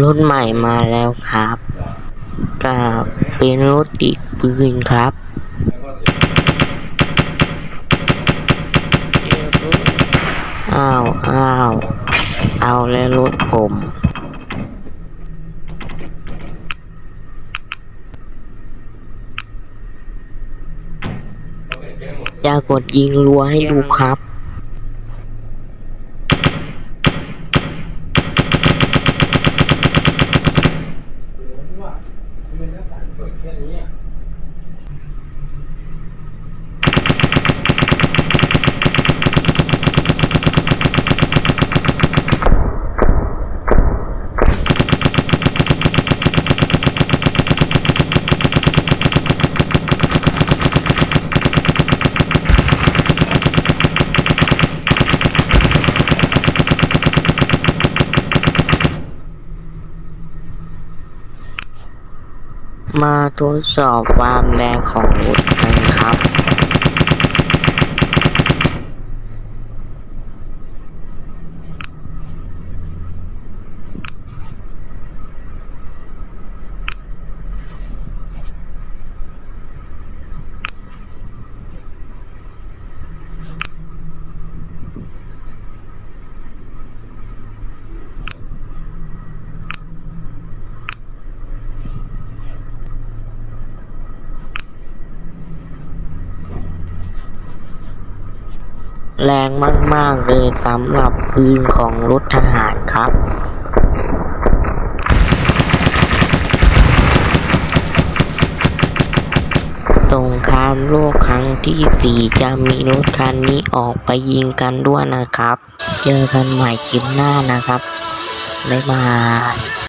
รถใหม่มาแล้วครับก็เป็นรถติดปืนครับอ้าวอ้าวเอาแล้วรถผมอย่ากดยิงรัวให้ดูครับ 先怎么？ มาทดสอบความแรงของรถกันครับ แรงมาก ๆ เลยสำหรับปืนของรถทหารครับ สงครามโลกครั้งที่สี่จะมีรถคันนี้ออกไปยิงกันด้วยนะครับ เจอกันใหม่คลิปหน้านะครับ บ๊ายบาย